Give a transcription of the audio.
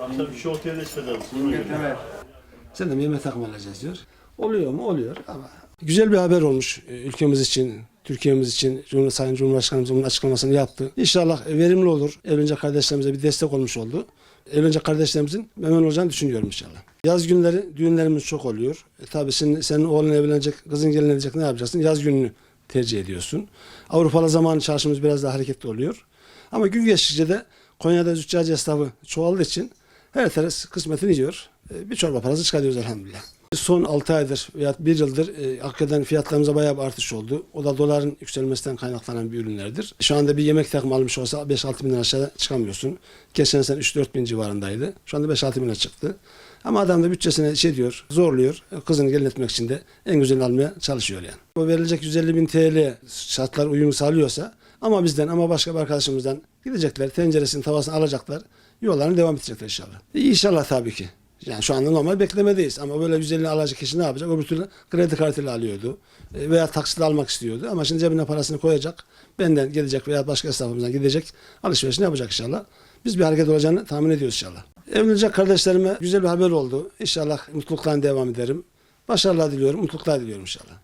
Akşam şu otelde çıkacağız. Ona göre. Sen de mi yemek takım alacağız diyor. Oluyor mu? Oluyor ama güzel bir haber olmuş e, ülkemiz için, Türkiye'miz için. Cumhur, Sayın Cumhurbaşkanımız bunun açıklamasını yaptı. İnşallah e, verimli olur. Evlenecek kardeşlerimize bir destek olmuş oldu. Evlenecek kardeşlerimizin memnun olacağını düşünüyorum inşallah. Yaz günleri düğünlerimiz çok oluyor. E, tabii senin, senin oğlun evlenecek, kızın gelinecek ne yapacaksın? Yaz gününü tercih ediyorsun. Avrupalı zamanı çarşımız biraz daha hareketli oluyor. Ama gün geçtikçe de Konya'da züccaci esnafı çoğaldığı için her taraf kısmetini yiyor. E, Bir çorba parası çıkarıyoruz elhamdülillah. Son 6 aydır veya 1 yıldır e, hakikaten fiyatlarımıza bayağı bir artış oldu. O da doların yükselmesinden kaynaklanan bir ürünlerdir. Şu anda bir yemek takımı almış olsa 5-6 bin lira aşağıda çıkamıyorsun. Geçen sene 3-4 bin civarındaydı. Şu anda 5-6 bine çıktı. Ama adam da bütçesine şey diyor, zorluyor. Kızını gelin etmek için de en güzelini almaya çalışıyor yani. O verilecek 150 bin TL şartlar uyum sağlıyorsa ama bizden ama başka bir arkadaşımızdan gidecekler, tenceresini tavasını alacaklar. Yollarını devam edecekler inşallah. E, İnşallah tabii ki. Yani şu anda normal beklemedeyiz ama böyle 150 alacak kişi ne yapacak? Öbür türlü kredi kartıyla alıyordu E, veya taksitle almak istiyordu ama şimdi cebine parasını koyacak. Benden gelecek veya başka esnafımızdan gidecek alışverişini yapacak inşallah. Biz bir hareket olacağını tahmin ediyoruz inşallah. Evlenecek kardeşlerime güzel bir haber oldu. İnşallah mutluluktan devam ederim. Başarılar diliyorum, mutluluklar diliyorum inşallah.